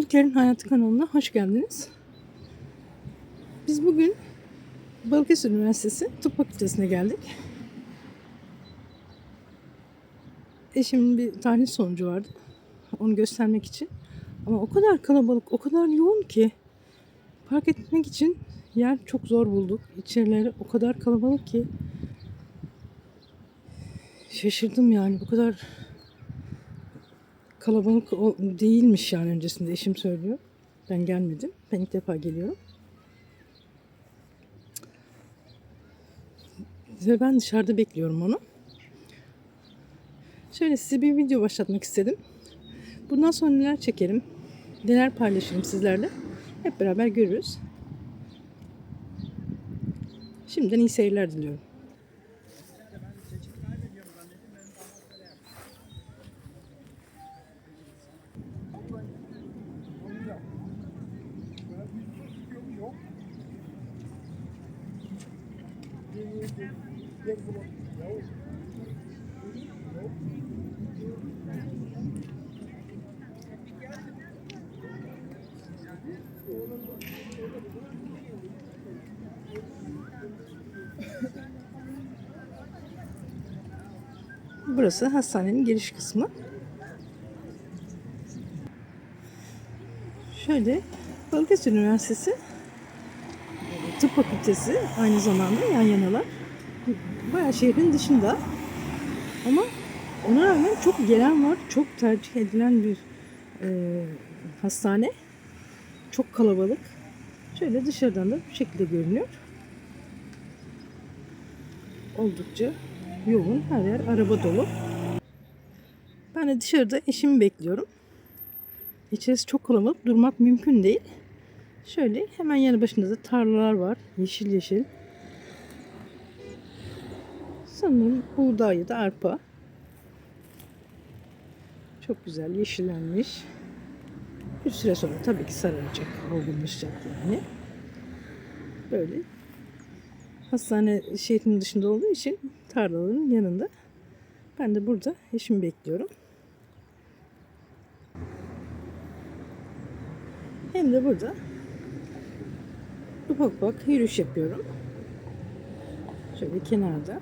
Ülker'in Hayatı kanalına hoş geldiniz. Biz bugün Balıkesir Üniversitesi Tıp Fakültesine geldik. Eşimin bir tahlil sonucu vardı. Onu göstermek için. Ama o kadar kalabalık, o kadar yoğun ki park etmek için yer çok zor bulduk. İçerileri o kadar kalabalık ki şaşırdım yani bu kadar kalabalık değilmiş yani öncesinde eşim söylüyor. Ben gelmedim. Ben ilk defa geliyorum. Ve ben dışarıda bekliyorum onu. Şöyle size bir video başlatmak istedim. Bundan sonra neler çekerim, neler paylaşırım sizlerle. Hep beraber görürüz. Şimdiden iyi seyirler diliyorum. Burası hastanenin giriş kısmı. Şöyle Balıkesir Üniversitesi Tıp Fakültesi aynı zamanda yan yanalar. Bayağı şehrin dışında. Ama ona rağmen çok gelen var. Çok tercih edilen bir e, hastane. Çok kalabalık. Şöyle dışarıdan da bu şekilde görünüyor. Oldukça yoğun. Her yer araba dolu. Ben de dışarıda eşimi bekliyorum. İçerisi çok kalabalık. Durmak mümkün değil. Şöyle hemen yanı başında da tarlalar var. Yeşil yeşil. Sanırım buğday ya da arpa. Çok güzel yeşillenmiş. Bir süre sonra tabii ki sararacak, olgunlaşacak yani. Böyle hastane şehrin dışında olduğu için tarlaların yanında. Ben de burada eşimi bekliyorum. Hem de burada ufak ufak yürüyüş yapıyorum. Şöyle kenarda.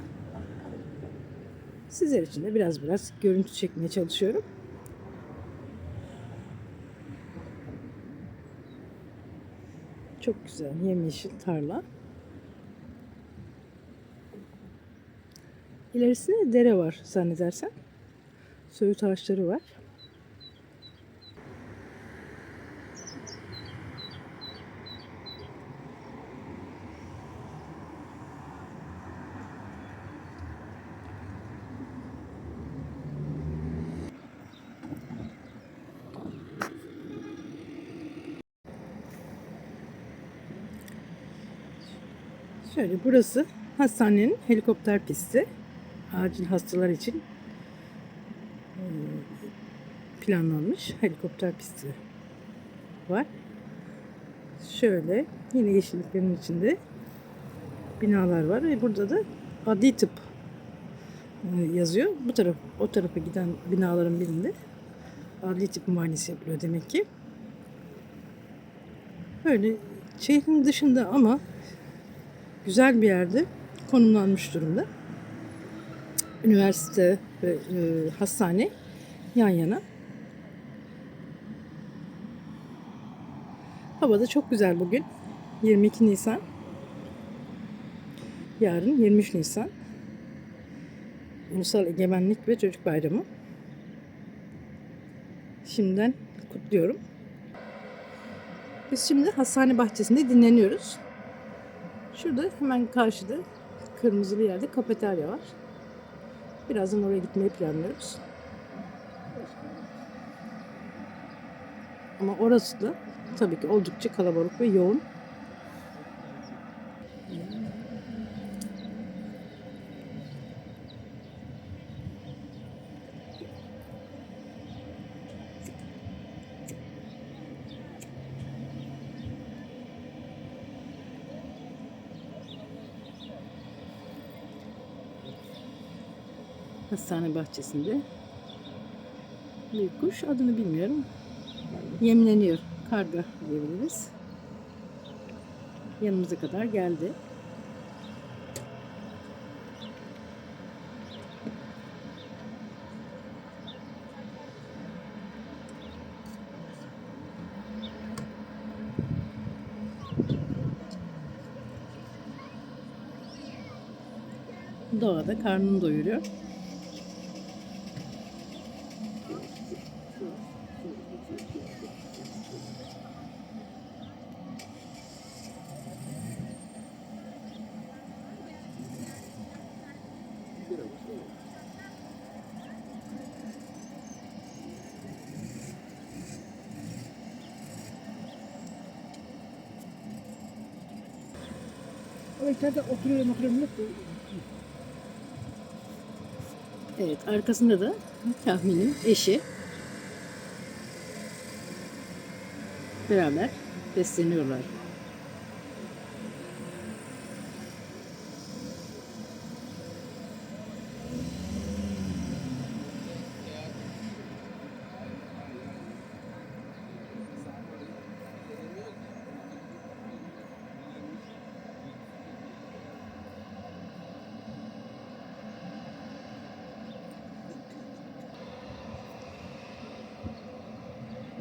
Sizler için de biraz biraz görüntü çekmeye çalışıyorum. Çok güzel yemyeşil tarla. İlerisinde dere var zannedersem. Söğüt ağaçları var. Şöyle burası hastanenin helikopter pisti. Acil hastalar için e, planlanmış helikopter pisti var. Şöyle yine yeşilliklerin içinde binalar var ve burada da adli tıp e, yazıyor. Bu taraf o tarafa giden binaların birinde adli tıp muayenesi yapılıyor demek ki. Böyle şehrin dışında ama güzel bir yerde konumlanmış durumda. Üniversite ve e, hastane yan yana. Hava da çok güzel bugün. 22 Nisan. Yarın 23 Nisan. Ulusal Egemenlik ve Çocuk Bayramı. Şimdiden kutluyorum. Biz şimdi hastane bahçesinde dinleniyoruz. Şurada hemen karşıda kırmızı bir yerde kafeterya var. Birazdan oraya gitmeyi planlıyoruz. Ama orası da tabii ki oldukça kalabalık ve yoğun. Hastane bahçesinde bir kuş adını bilmiyorum. Yemleniyor. karga diyebiliriz. Yanımıza kadar geldi. Doğada karnını doyuruyor. O içeride oturuyor oturuyor Evet, arkasında da tahminim eşi. Beraber besleniyorlar.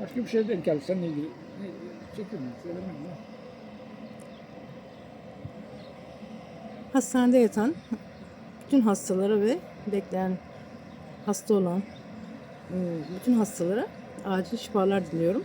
Başka bir şey denk geldi seninle ilgili. Söylemem mi? Hastanede yatan bütün hastalara ve bekleyen hasta olan ıı, bütün hastalara acil şifalar diliyorum.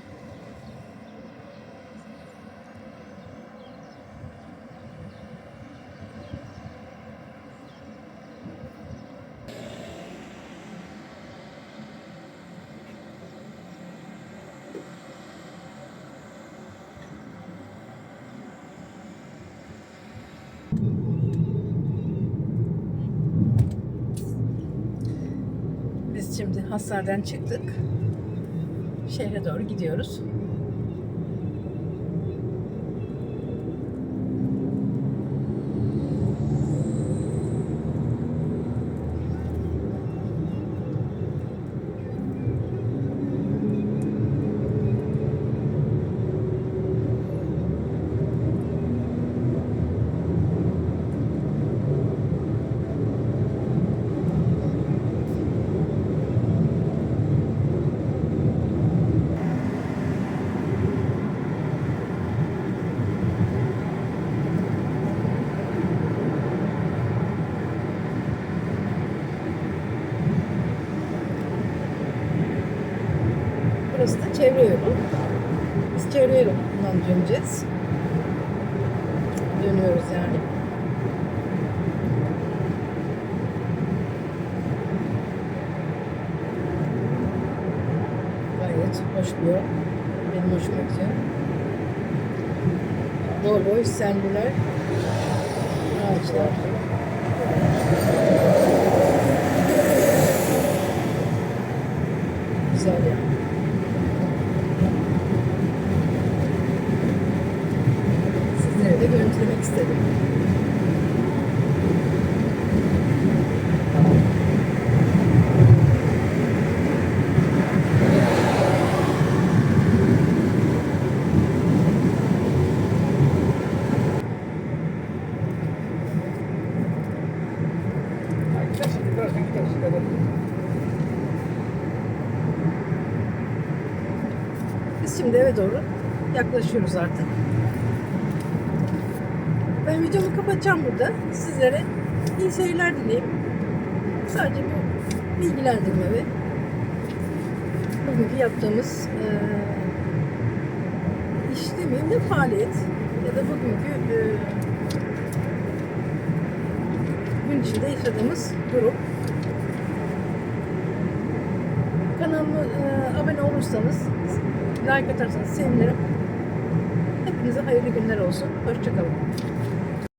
Şimdi hastaneden çıktık. Şehre doğru gidiyoruz. Yolu. Biz çevre yolundan döneceğiz. Dönüyoruz yani. Gayet hoş bir yol. Benim hoşuma gidiyor. Bol boy sendiler. Ağaçlar. Güzel yani. Sizlere de görüntülemek istedim. Ha, gidersin, gidersin, gidersin. gidersin. Şimdi eve doğru yaklaşıyoruz artık. Ben videomu kapatacağım burada. Sizlere iyi seyirler dileyim. Sadece bir bilgilendirme ve bugünkü yaptığımız eee iş demeyeyim de faaliyet ya da bugünkü eee gün içinde yaşadığımız durum. Kanalıma eee, abone olursanız, like atarsanız sevinirim. Hepinize hayırlı günler olsun. Hoşçakalın.